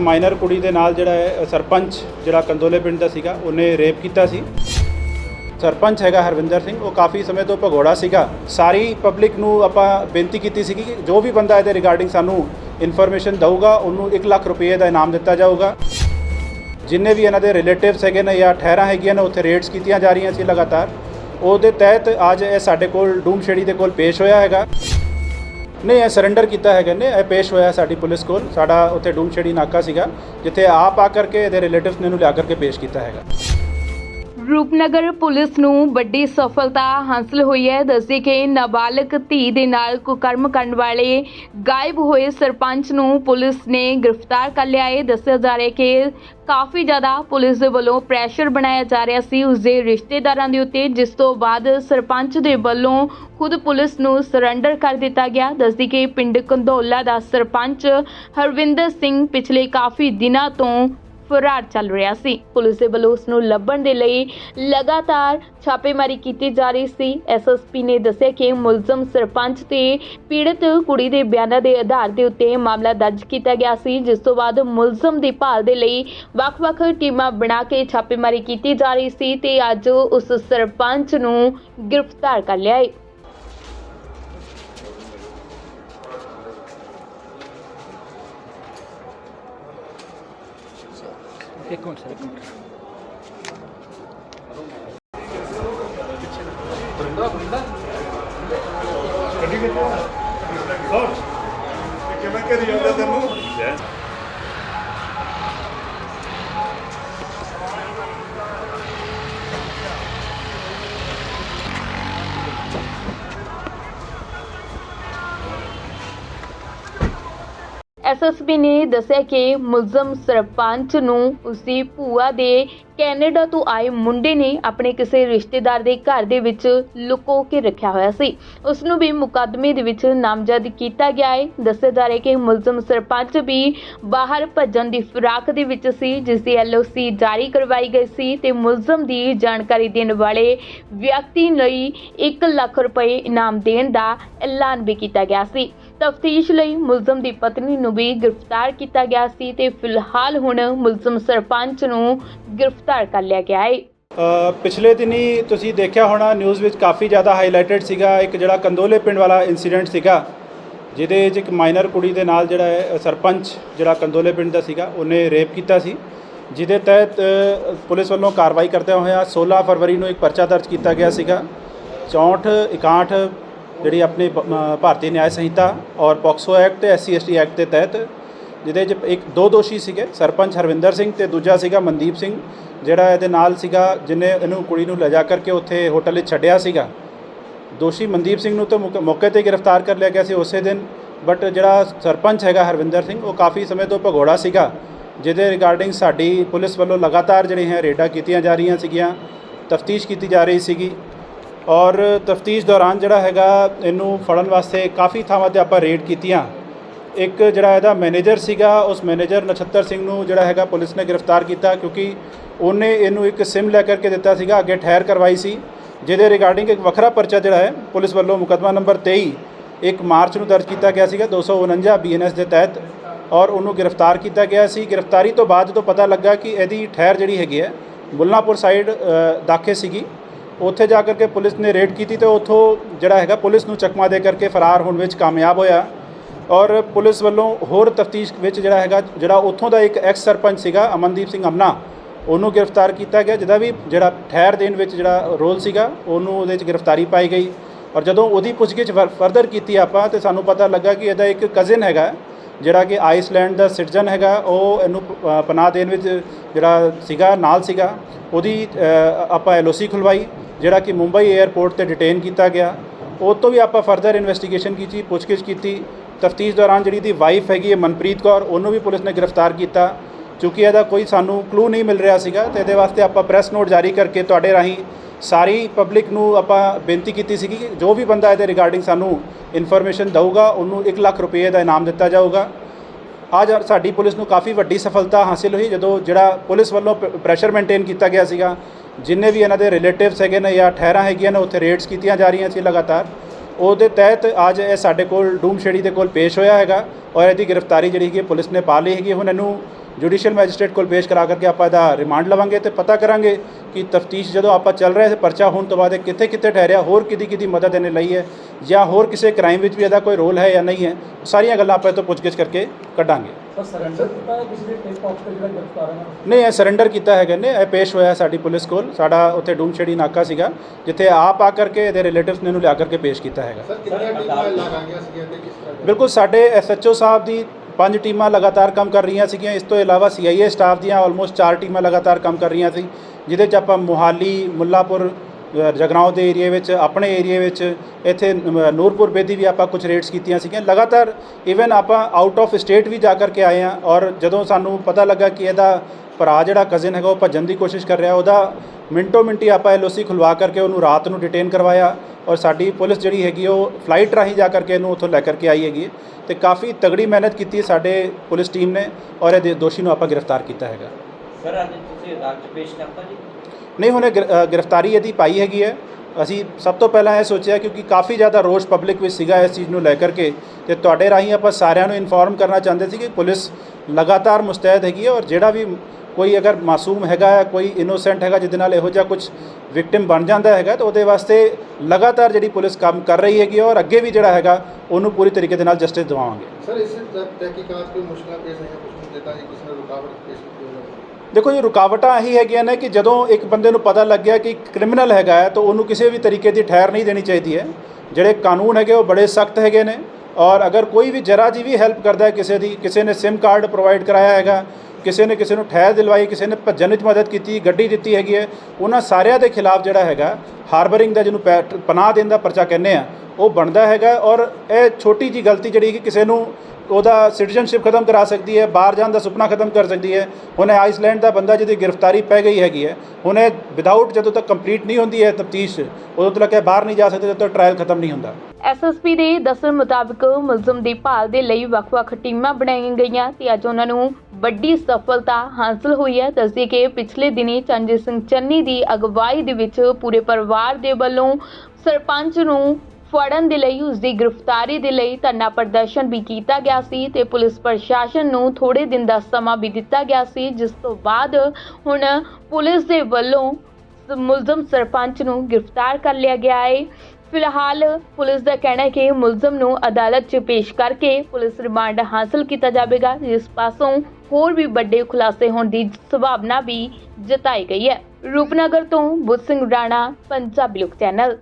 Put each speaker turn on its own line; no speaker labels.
Minor ਕੁੜੀ ਦੇ ਨਾਲ ਜਿਹੜਾ ਹੈ ਸਰਪੰਚ ਜਿਹੜਾ ਕੰਦੋਲੇ ਪਿੰਡ ਦਾ ਸੀਗਾ, ਉਹਨੇ ਰੇਪ ਕੀਤਾ ਸੀ। ਸਰਪੰਚ ਹੈਗਾ ਹਰਵਿੰਦਰ ਸਿੰਘ, ਉਹ ਕਾਫੀ ਸਮੇਂ ਤੋਂ ਭਗੌੜਾ ਸੀਗਾ। ਸਾਰੀ ਪਬਲਿਕ ਨੂੰ ਆਪਾਂ ਬੇਨਤੀ ਕੀਤੀ ਸੀਗੀ ਕਿ ਜੋ ਵੀ ਬੰਦਾ ਇਹਦੇ ਰਿਗਾਰਡਿੰਗ ਸਾਨੂੰ ਇਨਫੋਰਮੇਸ਼ਨ ਦਊਗਾ, ਉਹਨੂੰ 1 ਲੱਖ ਰੁਪਏ ਦਾ ਇਨਾਮ ਦਿੱਤਾ ਜਾਊਗਾ। ਜਿੰਨੇ ਵੀ ਇਹਨਾਂ ਦੇ ਰਿਲੇਟਿਵਸ ਹੈਗੇ ਨੇ ਜਾਂ ਠਹਿਰਾਂ ਹੈਗੀਆਂ ਨੇ, ਉੱਥੇ ਰੇਡਸ ਕੀਤੀਆਂ ਜਾ ਰਹੀਆਂ ਸੀ ਲਗਾਤਾਰ। ਉਹਦੇ ਤਹਿਤ ਅੱਜ ਇਹ ਸਾਡੇ ਕੋਲ ਡੂਮਸ਼ੇੜੀ ਦੇ ਕੋਲ ਪੇਸ਼ ਹੋਇਆ ਹੈਗਾ। ਨਹੀਂ, ਇਹ ਸਰੈਂਡਰ ਕੀਤਾ ਹੈਗਾ ਨੇ ਇਹ ਪੇਸ਼ ਹੋਇਆ ਸਾਡੀ ਪੁਲਿਸ ਕੋਲ। ਸਾਡਾ ਉੱਥੇ ਡੂਮਸ਼ੇੜੀ ਨਾਕਾ ਸੀਗਾ, ਜਿੱਥੇ ਆਪ ਆ ਕਰਕੇ ਇਹਦੇ ਰਿਲੇਟਿਵਸ ਨੇ ਇਹਨੂੰ ਲਿਆ ਕਰਕੇ ਪੇਸ਼ ਕੀਤਾ ਹੈਗਾ।
ਰੂਪਨਗਰ ਪੁਲਿਸ ਨੂੰ ਵੱਡੀ ਸਫਲਤਾ ਹਾਸਲ ਹੋਈ ਹੈ। ਦੱਸੀ ਕਿ ਨਾਬਾਲਗ ਧੀ ਦੇ ਨਾਲ ਕੁਕਰਮ ਕਰਨ ਵਾਲੇ ਗਾਇਬ ਹੋਏ ਸਰਪੰਚ ਨੂੰ ਪੁਲਿਸ ਨੇ ਗ੍ਰਿਫਤਾਰ ਕਰ ਲਿਆ ਹੈ। ਦੱਸਿਆ ਜਾ ਰਿਹਾ ਕਿ ਕਾਫੀ ਜ਼ਿਆਦਾ ਪੁਲਿਸ ਦੇ ਵੱਲੋਂ ਪ੍ਰੈਸ਼ਰ ਬਣਾਇਆ ਜਾ ਰਿਹਾ ਸੀ ਉਸ ਦੇ ਰਿਸ਼ਤੇਦਾਰਾਂ ਦੇ ਉੱਤੇ, ਜਿਸ ਤੋਂ ਬਾਅਦ ਸਰਪੰਚ ਦੇ ਵੱਲੋਂ ਖੁਦ ਪੁਲਿਸ ਨੂੰ ਸਰੈਂਡਰ ਕਰ ਦਿੱਤਾ ਗਿਆ। ਦੱਸਦੀ ਕਿ ਪਿੰਡ ਕੰਧੋਲਾ ਦਾ ਸਰਪੰਚ ਹਰਵਿੰਦਰ ਸਿੰਘ ਪਿਛਲੇ ਕਾਫੀ ਦਿਨਾਂ ਤੋਂ ਫਰਾਰ ਚੱਲ ਰਿਹਾ ਸੀ। ਪੁਲਿਸ ਦੇ ਵੱਲੋਂ ਉਸ ਨੂੰ ਲੱਭਣ ਦੇ ਲਈ ਲਗਾਤਾਰ ਛਾਪੇਮਾਰੀ ਕੀਤੀ ਜਾ ਰਹੀ ਸੀ। ਐਸਐਸਪੀ ਨੇ ਦੱਸਿਆ ਕਿ ਮੁਲਜ਼ਮ ਸਰਪੰਚ ਤੇ ਪੀੜਤ ਕੁੜੀ ਦੇ ਬਿਆਨਾਂ ਦੇ ਆਧਾਰ ਦੇ ਉੱਤੇ ਮਾਮਲਾ ਦਰਜ ਕੀਤਾ ਗਿਆ ਸੀ। ਜਿਸ ਤੋਂ ਬਾਅਦ ਮੁਲਜ਼ਮ ਦੀ ਭਾਲ ਦੇ ਲਈ ਵੱਖ-ਵੱਖ ਟੀਮਾਂ ਬਣਾ ਕੇ ਛਾਪੇਮਾਰੀ ਕੀਤੀ ਜਾ ਰਹੀ ਸੀ ਤੇ ਅੱਜ ਉਸ ਸਰਪੰਚ ਨੂੰ ਗ੍ਰਿਫਤਾਰ ਕਰ ਲਿਆ ਹੈ।
ਇੱਕ ਮਿੰਟ ਸਰ ਇੱਕ ਮਿੰਟ
ਕਿਵੇਂ ਕਰੀ ਜਾਂਦਾ ਤੈਨੂੰ
ਐਸਐਸਪੀ ਨੇ ਦੱਸਿਆ ਕਿ ਮੁਲਜ਼ਮ ਸਰਪੰਚ ਨੂੰ ਉਸਦੀ ਭੂਆ ਦੇ ਕੈਨੇਡਾ ਤੋਂ ਆਏ ਮੁੰਡੇ ਨੇ ਆਪਣੇ ਕਿਸੇ ਰਿਸ਼ਤੇਦਾਰ ਦੇ ਘਰ ਦੇ ਵਿੱਚ ਲੁਕੋ ਕੇ ਰੱਖਿਆ ਹੋਇਆ ਸੀ। ਉਸ ਨੂੰ ਵੀ ਮੁਕੱਦਮੇ ਦੇ ਵਿੱਚ ਨਾਮਜ਼ਦ ਕੀਤਾ ਗਿਆ ਹੈ। ਦੱਸਿਆ ਜਾ ਰਿਹਾ ਹੈ ਕਿ ਮੁਲਜ਼ਮ ਸਰਪੰਚ ਵੀ ਬਾਹਰ ਭੱਜਣ ਦੀ ਫਿਰਾਕ ਦੇ ਵਿੱਚ ਸੀ, ਜਿਸ ਦੀ ਐਲਓਸੀ ਜਾਰੀ ਕਰਵਾਈ ਗਈ ਸੀ ਤੇ ਮੁਲਜ਼ਮ ਦੀ ਜਾਣਕਾਰੀ ਦੇਣ ਵਾਲੇ ਵਿਅਕਤੀ ਲਈ 1 ਲੱਖ ਰੁਪਏ ਇਨਾਮ ਦੇਣ ਦਾ ਐਲਾਨ ਵੀ ਕੀਤਾ ਗਿਆ ਸੀ। ਤਫਤੀਸ਼ ਲਈ ਮੁਲਜ਼ਮ ਦੀ ਪਤਨੀ ਨੂੰ ਵੀ ਗ੍ਰਿਫਤਾਰ ਕੀਤਾ ਗਿਆ ਸੀ ਤੇ ਫਿਲਹਾਲ ਹੁਣ ਮੁਲਜ਼ਮ ਸਰਪੰਚ ਨੂੰ ਗ੍ਰਿਫਤਾਰ ਕਰ ਲਿਆ ਗਿਆ ਹੈ।
ਪਿਛਲੇ ਦਿਨੀ ਤੁਸੀਂ ਦੇਖਿਆ ਹੋਣਾ ਨਿਊਜ਼ ਵਿੱਚ ਕਾਫੀ ਜ਼ਿਆਦਾ ਹਾਈਲਾਈਟਡ ਸੀਗਾ। ਇੱਕ ਜਿਹੜਾ ਕੰਦੋਲੇ ਪਿੰਡ ਵਾਲਾ ਇਨਸੀਡੈਂਟ ਸੀਗਾ, ਜਿਹਦੇ ਵਿੱਚ ਇੱਕ ਮਾਈਨਰ ਕੁੜੀ ਦੇ ਨਾਲ ਜਿਹੜਾ ਹੈ ਸਰਪੰਚ ਜਿਹੜਾ ਕੰਦੋਲੇ ਪਿੰਡ ਦਾ ਸੀਗਾ, ਉਹਨੇ ਰੇਪ ਕੀਤਾ ਸੀ। ਜਿਹਦੇ ਤਹਿਤ ਪੁਲਿਸ ਵੱਲੋਂ ਕਾਰਵਾਈ ਕਰਦਿਆਂ ਹੋਇਆ 16 ਫਰਵਰੀ ਨੂੰ ਇੱਕ ਪਰਚਾ ਦਰਜ ਕੀਤਾ ਗਿਆ ਸੀਗਾ। 64 61 ਜਿਹੜੀ ਆਪਣੀ ਭਾਰਤੀ ਨਿਆਂ ਸੰਹਿਤਾ ਔਰ ਪੋਕਸੋ ਐਕਟ ਤੇ ਐਸਸੀ ਐਸਟੀ ਐਕਟ ਦੇ ਤਹਿਤ ਜਿਹਦੇ 'ਚ ਇੱਕ, ਦੋ ਦੋਸ਼ੀ ਸੀਗੇ, ਸਰਪੰਚ ਹਰਵਿੰਦਰ ਸਿੰਘ ਤੇ ਦੂਜਾ ਸੀਗਾ ਮਨਦੀਪ ਸਿੰਘ, ਜਿਹੜਾ ਇਹਦੇ ਨਾਲ ਸੀਗਾ ਜਿਨੇ ਇਹਨੂੰ ਕੁੜੀ ਨੂੰ ਲਿਜਾ ਕਰਕੇ ਉੱਥੇ ਹੋਟਲ ਵਿੱਚ ਛੱਡਿਆ ਸੀਗਾ। ਦੋਸ਼ੀ ਮਨਦੀਪ ਸਿੰਘ ਨੂੰ ਤਾਂ ਮੌਕੇ- ਤੇ ਗ੍ਰਿਫਤਾਰ ਕਰ ਲਿਆ ਗਿਆ ਸੀ ਉਸੇ ਦਿਨ, ਬਟ ਜਿਹੜਾ ਸਰਪੰਚ ਹੈਗਾ ਹਰਵਿੰਦਰ ਸਿੰਘ, ਉਹ ਕਾਫੀ ਸਮੇਂ ਤੋਂ ਭਗੌੜਾ ਸੀਗਾ, ਜਿਹਦੇ ਰਿਗਾਰਡਿੰਗ ਸਾਡੀ ਪੁਲਿਸ ਵੱਲੋਂ ਲਗਾਤਾਰ ਜਿਹੜੀਆਂ ਹੈ ਰੇਡਾਂ ਕੀਤੀਆਂ ਜਾ ਰਹੀਆਂ ਸੀਗੀਆਂ, ਤਫਤੀਸ਼ ਕੀਤੀ ਜਾ ਰਹੀ ਸੀਗੀ। ਔਰ ਤਫਤੀਸ਼ ਦੌਰਾਨ ਜਿਹੜਾ ਹੈਗਾ ਇਹਨੂੰ ਫੜਨ ਵਾਸਤੇ ਕਾਫੀ ਥਾਵਾਂ ਤੇ ਆਪਾਂ ਰੇਡ ਕੀਤੀਆਂ। ਇੱਕ ਜਿਹੜਾ ਇਹਦਾ ਮੈਨੇਜਰ ਸੀਗਾ, ਉਸ ਮੈਨੇਜਰ ਨਛੱਤਰ ਸਿੰਘ ਨੂੰ ਜਿਹੜਾ ਹੈਗਾ ਪੁਲਿਸ ਨੇ ਗ੍ਰਿਫਤਾਰ ਕੀਤਾ ਕਿਉਂਕਿ ਉਹਨੇ ਇਹਨੂੰ ਇੱਕ ਸਿਮ ਲੈ ਕਰਕੇ ਦਿੱਤਾ ਸੀਗਾ, ਅੱਗੇ ਠਹਿਰ ਕਰਵਾਈ ਸੀ, ਜਿਹਦੇ ਰਿਗਾਰਡਿੰਗ ਇੱਕ ਵੱਖਰਾ ਪਰਚਾ ਜਿਹੜਾ ਹੈ, ਪੁਲਿਸ ਵੱਲੋਂ ਮੁਕੱਦਮਾ ਨੰਬਰ 23 ਇੱਕ ਮਾਰਚ ਨੂੰ ਦਰਜ ਕੀਤਾ ਗਿਆ ਸੀਗਾ 249 ਬੀਐਨਐਸ ਦੇ ਤਹਿਤ, ਔਰ ਉਹਨੂੰ ਗ੍ਰਿਫਤਾਰ ਕੀਤਾ ਗਿਆ ਸੀ। ਗ੍ਰਿਫਤਾਰੀ ਤੋਂ ਬਾਅਦ ਜਦੋਂ ਪਤਾ ਲੱਗਾ ਕਿ ਇਹਦੀ ਠਹਿਰ ਜਿਹੜੀ ਹੈਗੀ ਹੈ ਮੁੱਲਾਂਪੁਰ ਸਾਈਡ ਦਾਖੇ ਸੀਗੀ ਉੱਥੇ ਜਾ ਕਰਕੇ ਪੁਲਿਸ ਨੇ ਰੇਡ ਕੀਤੀ ਤੇ ਉੱਥੋਂ ਜਿਹੜਾ ਹੈਗਾ ਪੁਲਿਸ ਨੂੰ ਚਕਮਾ ਦੇ ਕਰਕੇ ਫਰਾਰ ਹੋਣ ਵਿੱਚ ਕਾਮਯਾਬ ਹੋਇਆ। ਔਰ ਪੁਲਿਸ ਵੱਲੋਂ ਹੋਰ ਤਫਤੀਸ਼ ਵਿੱਚ ਜਿਹੜਾ ਹੈਗਾ ਜਿਹੜਾ ਉੱਥੋਂ ਦਾ ਇੱਕ ਐਕਸ ਸਰਪੰਚ ਸੀਗਾ ਅਮਨਦੀਪ ਸਿੰਘ ਅਮਨਾ ਉਹਨੂੰ ਗ੍ਰਿਫਤਾਰ ਕੀਤਾ ਗਿਆ। ਜਿਹਦਾ ਵੀ ਜਿਹੜਾ ਠਹਿਰ ਦੇਣ ਵਿੱਚ ਜਿਹੜਾ ਰੋਲ ਸੀਗਾ ਉਹਨੂੰ ਉਹਦੇ 'ਚ ਗ੍ਰਿਫਤਾਰੀ ਪਾਈ ਗਈ। ਔਰ ਜਦੋਂ ਉਹਦੀ ਪੁੱਛਗਿੱਛ ਫਰਦਰ ਕੀਤੀ ਆਪਾਂ ਤੇ ਸਾਨੂੰ ਪਤਾ ਲੱਗਾ ਕਿ ਇਹਦਾ ਇੱਕ ਕਜ਼ਨ ਹੈਗਾ ਜਿਹੜਾ ਕਿ ਆਈਸਲੈਂਡ ਦਾ ਸਿਟੀਜ਼ਨ ਹੈਗਾ ਉਹ ਇਹਨੂੰ ਪਨਾਹ ਦੇਣ ਵਿੱਚ ਜਿਹੜਾ ਸੀਗਾ ਨਾਲ ਸੀਗਾ। ਉਹਦੀ ਅ, ਆਪਾਂ ਐਲਓਸੀ ਖੁਲਵਾਈ। ਜਿਹੜਾ ਕਿ ਮੁੰਬਈ 에ਅਰਪੋਰਟ ਤੇ ਡਿਟੇਨ ਕੀਤਾ ਗਿਆ। ਉਹ ਤੋਂ ਵੀ ਆਪਾਂ ਫਰਦਰ ਇਨਵੈਸਟੀਗੇਸ਼ਨ ਕੀਤੀ, ਪੁੱਛਗਿੱਛ ਕੀਤੀ। ਤਫਤੀਸ਼ ਦੌਰਾਨ ਜਿਹੜੀ ਦੀ ਵਾਈਫ ਹੈਗੀ ਹੈ ਮਨਪ੍ਰੀਤ ਕੌਰ, ਉਹਨੂੰ ਵੀ ਪੁਲਿਸ ਨੇ ਗ੍ਰਿਫਤਾਰ ਕੀਤਾ। ਕਿਉਂਕਿ ਇਹਦਾ ਕੋਈ ਸਾਨੂੰ ਕਲੂ ਨਹੀਂ ਮਿਲ ਰਿਹਾ ਸੀਗਾ ਤੇ ਇਹਦੇ ਵਾਸਤੇ ਆਪਾਂ ਪ੍ਰੈਸ ਨੋਟ ਜਾਰੀ ਕਰਕੇ ਤੁਹਾਡੇ ਰਾਹੀਂ ਸਾਰੀ ਪਬਲਿਕ ਨੂੰ ਆਪਾਂ ਬੇਨਤੀ ਕੀਤੀ ਸੀਗੀ ਕਿ ਜੋ ਵੀ ਬੰਦਾ ਇਹਦੇ ਰਿਗਾਰਡਿੰਗ ਸਾਨੂੰ ਇਨਫੋਰਮੇਸ਼ਨ ਦਊਗਾ, ਉਹਨੂੰ 1 ਲੱਖ ਰੁਪਏ ਦਾ ਇਨਾਮ ਦਿੱਤਾ ਜਾਊਗਾ। ਅੱਜ ਸਾਡੀ ਪੁਲਿਸ ਨੂੰ ਕਾਫੀ ਵੱਡੀ ਸਫਲਤਾ ਹਾਸਿਲ ਹੋਈ, ਜਦੋਂ ਜਿਹੜਾ ਪੁਲਿਸ ਵੱਲੋਂ ਪ੍ਰੈਸ਼ਰ ਮੇਨਟੇਨ ਕੀਤਾ ਗਿਆ ਸੀਗਾ। ਜਿੰਨੇ ਵੀ ਇਹਨਾਂ ਦੇ ਰਿਲੇਟਿਵਸ ਹੈਗੇ ਨੇ ਜਾਂ ਠਹਿਰਾਂ ਹੈਗੀਆਂ ਨੇ, ਉੱਥੇ ਰੇਡਸ ਕੀਤੀਆਂ ਜਾ ਰਹੀਆਂ ਸੀ ਲਗਾਤਾਰ। ਉਹਦੇ ਤਹਿਤ ਅੱਜ ਇਹ ਸਾਡੇ ਕੋਲ ਡੂਮਸ਼ੇੜੀ ਦੇ ਕੋਲ ਪੇਸ਼ ਹੋਇਆ ਹੈਗਾ ਔਰ ਇਹਦੀ ਗ੍ਰਿਫਤਾਰੀ ਜਿਹੜੀ ਹੈਗੀ ਪੁਲਿਸ ਨੇ ਪਾ ਲਈ ਹੈਗੀ ਹੁਣ ਇਹਨੂੰ ਜੁਡੀਸ਼ੀਅਲ ਮੈਜਿਸਟ੍ਰੇਟ ਕੋਲ ਪੇਸ਼ ਕਰਾ ਕਰਕੇ ਆਪਾਂ ਇਹਦਾ ਰਿਮਾਂਡ ਲਵਾਂਗੇ ਤੇ ਪਤਾ ਕਰਾਂਗੇ ਕਿ ਤਫਤੀਸ਼ ਜਦੋਂ ਆਪਾਂ ਚੱਲ ਰਹੇ ਸੀ ਪਰਚਾ ਹੋਣ ਤੋਂ ਬਾਅਦ ਇਹ ਕਿੱਥੇ ਕਿੱਥੇ ਠਹਿਰਿਆ ਹੋਰ ਕਿਹਦੀ ਕਿਹਦੀ ਮਦਦ ਇਹਨੇ ਲਈ ਹੈ ਜਾਂ ਹੋਰ ਕਿਸੇ ਕ੍ਰਾਈਮ ਵਿੱਚ ਵੀ ਇਹਦਾ ਕੋਈ ਰੋਲ ਹੈ ਜਾਂ ਨਹੀਂ ਹੈ ਸਾਰੀਆਂ ਗੱਲਾਂ ਆਪਾਂ ਇਹ ਤੋਂ ਪੁੱਛਗਿੱਛ ਕਰਕੇ ਕੱਢਾਂਗੇ।
ਸਰ ਸਰੈਂਡਰ ਕੀਤਾ ਹੈ ਕਿਸੇ ਦੇ ਟੇਕ ਆਫ ਤੇ ਜਿਹੜਾ ਗ੍ਰਿਫਤਾਰ ਹੈ
ਨਹੀਂ ਇਹ ਸਰੈਂਡਰ ਕੀਤਾ ਹੈਗਾ ਨੇ ਇਹ ਪੇਸ਼ ਹੋਇਆ ਸਾਡੀ ਪੁਲਿਸ ਕੋਲ ਸਾਡਾ ਉੱਥੇ ਡੂਮਛੜੀ ਨਾਕਾ ਸੀਗਾ ਜਿੱਥੇ ਆਪ ਆ ਕਰਕੇ ਇਹਦੇ ਰਿਲੇਟਿਵਸ ਨੇ ਇਹਨੂੰ ਲਿਆ ਕਰਕੇ ਪੇਸ਼ ਕੀਤਾ ਹੈਗਾ।
ਸਰ ਕਿੰਨੀਆਂ ਟੀਮਾਂ ਤੇ ਕਿਸ ਤਰ੍ਹਾਂ
ਬਿਲਕੁਲ ਸਾਡੇ ਐਸਐਚਓ ਸਾਹਿਬ ਦੀ ਪੰਜ ਟੀਮਾਂ ਲਗਾਤਾਰ ਕੰਮ ਕਰ ਰਹੀਆਂ ਸੀਗੀਆਂ। ਇਸ ਤੋਂ ਇਲਾਵਾ ਸੀਆਈਏ ਸਟਾਫ ਦੀਆਂ ਆਲਮੋਸਟ ਚਾਰ ਟੀਮਾਂ ਲਗਾਤਾਰ ਕੰਮ ਕਰ ਰਹੀਆਂ ਸੀ, ਜਿਹਦੇ 'ਚ ਆਪਾਂ ਮੁਹਾਲੀ, ਮੁੱਲਾਪੁਰ ਅ, ਦੇ ਏਰੀਆ ਵਿੱਚ ਆਪਣੇ ਏਰੀਆ ਵਿੱਚ ਇੱਥੇ ਨੂਰਪੁਰ ਬੇਦੀ ਵੀ ਆਪਾਂ ਕੁਝ ਰੇਡਸ ਕੀਤੀਆਂ ਸੀਗੀਆਂ। ਲਗਾਤਾਰ ਇਵਨ ਆਪਾਂ ਆਊਟ ਆਫ ਸਟੇਟ ਵੀ ਜਾ ਕਰਕੇ ਆਏ ਆ ਔਰ ਜਦੋਂ ਸਾਨੂੰ ਪਤਾ ਲੱਗਾ ਕਿ ਇਹਦਾ ਭਰਾ ਜਿਹੜਾ ਕਜ਼ਨ ਹੈਗਾ ਉਹ ਭੱਜਣ ਦੀ ਕੋਸ਼ਿਸ਼ ਕਰ ਰਿਹਾ ਉਹਦਾ ਮਿੰਟੋ ਮਿੰਟੀ ਆਪਾਂ ਐਲਓਸੀ ਖੁਲਵਾ ਕਰਕੇ ਉਹਨੂੰ ਰਾਤ ਨੂੰ ਡਿਟੇਨ ਕਰਵਾਇਆ ਔਰ ਸਾਡੀ ਪੁਲਿਸ ਜਿਹੜੀ ਹੈਗੀ ਉਹ ਫਲਾਈਟ ਰਾਹੀਂ ਜਾ ਕਰਕੇ ਇਹਨੂੰ ਉੱਥੋਂ ਲੈ ਕਰਕੇ ਆਈ ਹੈਗੀ ਤੇ ਕਾਫੀ ਤਗੜੀ ਮਿਹਨਤ ਕੀਤੀ ਸਾਡੇ ਪੁਲਿਸ ਟੀਮ ਨੇ ਔਰ ਇਹ ਦੋਸ਼ੀ ਨੂੰ ਆਪਾਂ ਗ੍ਰਿਫਤਾਰ ਕੀਤਾ ਹੈਗਾ।
ਸਰ ਅੱਜ ਤੁਸੀਂ ਅਦਾਲਤ 'ਚ ਪੇਸ਼ ਕਰਤਾ ਜੀ?
ਨਹੀਂ ਹੁਣੇ ਗ੍ਰਿ- ਅ, ਗ੍ਰਿਫਤਾਰੀ ਇਹਦੀ ਪਾਈ ਹੈਗੀ ਹੈ। ਅਸੀਂ ਸਭ ਤੋਂ ਪਹਿਲਾਂ ਇਹ ਸੋਚਿਆ ਕਿਉਂਕਿ ਕਾਫੀ ਜ਼ਿਆਦਾ ਰੋਸ਼ ਪਬਲਿਕ ਵਿੱਚ ਸੀਗਾ ਇਸ ਚੀਜ਼ ਨੂੰ ਲੈ ਕਰਕੇ ਤੇ ਤੁਹਾਡੇ ਰਾਹੀਂ ਆਪਾਂ ਸਾਰਿਆਂ ਨੂੰ ਇਨਫੋਰਮ ਕਰਨਾ ਚਾਹੁੰਦੇ ਸੀ ਕਿ ਪੁਲਿਸ ਲਗਾਤਾਰ ਮੁਸਤੈਦ ਹੈਗੀ ਹੈ ਔਰ ਜਿਹੜਾ ਵੀ ਕੋਈ ਅਗਰ ਮਾਸੂਮ ਹੈਗਾ ਹੈ ਕੋਈ ਇਨੋਸੈਂਟ ਹੈਗਾ ਜਿਹਦੇ ਨਾਲ ਇਹੋ ਜਿਹਾ ਕੁਝ ਵਿਕਟਿਮ ਬਣ ਜਾਂਦਾ ਹੈਗਾ ਤਾਂ ਉਹਦੇ ਵਾਸਤੇ ਲਗਾਤਾਰ ਜਿਹੜੀ ਪੁਲਿਸ ਕੰਮ ਕਰ ਰਹੀ ਹੈਗੀ ਹੈ ਔਰ ਅੱਗੇ ਵੀ ਜਿਹੜਾ ਹੈਗਾ ਉਹਨੂੰ ਪੂਰੀ ਤਰੀਕੇ ਦੇ ਨਾਲ ਜਸਟਿਸ ਦਿਵਾਵਾਂਗੇ।
ਸਰ ਇਸ ਤਹਿਕੀਕਾਤ ਕੋਈ ਮੁਸ਼ਕਲਾਂ ਪੇਸ਼ ਆਈਆਂ ਕੁਝ ਨੂੰ ਜਿੱਦਾਂ ਜੀ ਕਿਸੇ ਨੇ ਰੁਕਾਵਟ ਪੇਸ਼ ਕੀਤੀ ਹੋਵੇ
ਦੇਖੋ ਜੀ, ਰੁਕਾਵਟਾਂ ਇਹੀ ਹੈਗੀਆਂ ਨੇ ਕਿ ਜਦੋਂ ਇੱਕ ਬੰਦੇ ਨੂੰ ਪਤਾ ਲੱਗ ਗਿਆ ਕਿ ਕ੍ਰਿਮੀਨਲ ਹੈਗਾ ਹੈ, ਤਾਂ ਉਹਨੂੰ ਕਿਸੇ ਵੀ ਤਰੀਕੇ ਦੀ ਠਹਿਰ ਨਹੀਂ ਦੇਣੀ ਚਾਹੀਦੀ ਹੈ। ਜਿਹੜੇ ਕਾਨੂੰਨ ਹੈਗੇ, ਉਹ ਬੜੇ ਸਖਤ ਹੈਗੇ ਨੇ ਔਰ ਅਗਰ ਕੋਈ ਵੀ ਜਰਾ ਜੀ ਵੀ ਹੈਲਪ ਕਰਦਾ ਹੈ ਕਿਸੇ ਦੀ, ਕਿਸੇ ਨੇ ਸਿਮ ਕਾਰਡ ਪ੍ਰੋਵਾਈਡ ਕਰਾਇਆ ਹੈਗਾ, ਕਿਸੇ ਨੇ ਕਿਸੇ ਨੂੰ ਠਹਿਰ ਦਿਲਵਾਈ, ਕਿਸੇ ਨੇ ਭੱਜਣ ਵਿੱਚ ਮਦਦ ਕੀਤੀ, ਗੱਡੀ ਦਿੱਤੀ ਹੈਗੀ ਹੈ, ਉਹਨਾਂ ਸਾਰਿਆਂ ਦੇ ਖਿਲਾਫ ਜਿਹੜਾ ਹੈਗਾ ਹਾਰਬਰਿੰਗ ਦਾ ਜਿਹਨੂੰ ਪੈ- ਪਨਾਹ ਦੇਣ ਦਾ ਪਰਚਾ ਕਹਿੰਦੇ ਆ, ਉਹ ਬਣਦਾ ਹੈਗਾ ਔਰ ਇਹ ਛੋਟੀ ਜੀ ਗਲਤੀ ਜਿਹੜੀ ਕਿ ਕਿਸੇ ਨੂੰ ਉਹਦਾ ਸਿਟੀਜ਼ਨਸ਼ਿਪ ਖਤਮ ਕਰਾ ਸਕਦੀ ਹੈ, ਬਾਹਰ ਜਾਣ ਦਾ ਸੁਪਨਾ ਖਤਮ ਕਰ ਸਕਦੀ ਹੈ। ਹੁਣ ਆਈਸਲੈਂਡ ਦਾ ਬੰਦਾ ਜਿਹਦੀ ਗ੍ਰਿਫਤਾਰੀ ਪੈ ਗਈ ਹੈਗੀ ਹੈ, ਹੁਣ ਵਿਦਆਊਟ ਜਦੋਂ ਤੱਕ ਕੰਪਲੀਟ ਨਹੀਂ ਹੁੰਦੀ ਹੈ ਤਫਤੀਸ਼, ਉਦੋਂ ਤੱਕ ਬਾਹਰ ਨਹੀਂ ਜਾ ਸਕਦੇ ਜਦੋਂ ਤੱਕ ਟ੍ਰਾਇਲ ਖਤਮ ਨਹੀਂ ਹੁੰਦਾ।
ਐਸਐਸਪੀ ਦੇ ਦੱਸਣ ਮੁਤਾਬਕ ਮੁਲਜ਼ਮ ਦੀ ਭਾਲ ਦੇ ਲਈ ਵੱਖ-ਵੱਖ ਟੀਮਾਂ ਬਣਾਈਆਂ ਗਈਆਂ ਤੇ ਅੱਜ ਉਹਨਾਂ ਨੂੰ ਵੱਡੀ ਸਫਲਤਾ ਹਾਸਲ ਹੋਈ ਹੈ। ਦੱਸਦੀ ਕਿ ਪਿਛਲੇ ਦਿਨੀ ਚੰਜੀਤ ਸਿੰਘ ਚੰਨੀ ਦੀ ਅਗਵਾਈ ਦੇ ਵਿੱਚ ਪੂਰੇ ਪਰਿਵਾਰ ਦੇ ਵੱਲੋਂ ਸਰਪੰਚ ਨੂੰ ਫੜਨ ਦੇ ਲਈ ਉਸ ਦੀ ਗ੍ਰਿਫਤਾਰੀ ਦੇ ਲਈ ਧਰਨਾ ਪ੍ਰਦਰਸ਼ਨ ਵੀ ਕੀਤਾ ਗਿਆ ਸੀ ਤੇ ਪੁਲਿਸ ਪ੍ਰਸ਼ਾਸਨ ਨੂੰ ਥੋੜੇ ਦਿਨ ਦਾ ਸਮਾਂ ਵੀ ਦਿੱਤਾ ਗਿਆ ਸੀ, ਜਿਸ ਤੋਂ ਬਾਅਦ ਹੁਣ ਪੁਲਿਸ ਦੇ ਵੱਲੋਂ ਮੁਲਜ਼ਮ ਸਰਪੰਚ ਨੂੰ ਗ੍ਰਿਫਤਾਰ ਕਰ ਲਿਆ ਗਿਆ ਹੈ ਫਿਲਹਾਲ ਪੁਲਿਸ ਦਾ ਕਹਿਣਾ ਹੈ ਕਿ ਮੁਲਜ਼ਮ ਨੂੰ ਅਦਾਲਤ 'ਚ ਪੇਸ਼ ਕਰਕੇ ਪੁਲਿਸ ਰਿਮਾਂਡ ਹਾਸਲ ਕੀਤਾ ਜਾਵੇਗਾ, ਜਿਸ ਪਾਸੋਂ ਹੋਰ ਵੀ ਵੱਡੇ ਖੁਲਾਸੇ ਹੋਣ ਦੀ ਸੰਭਾਵਨਾ ਵੀ ਜਤਾਈ ਗਈ ਹੈ। ਰੂਪਨਗਰ ਤੋਂ ਬੁੱਧ ਸਿੰਘ ਰਾਣਾ, ਪੰਜਾਬੀ ਲੋਕ ਚੈਨਲ।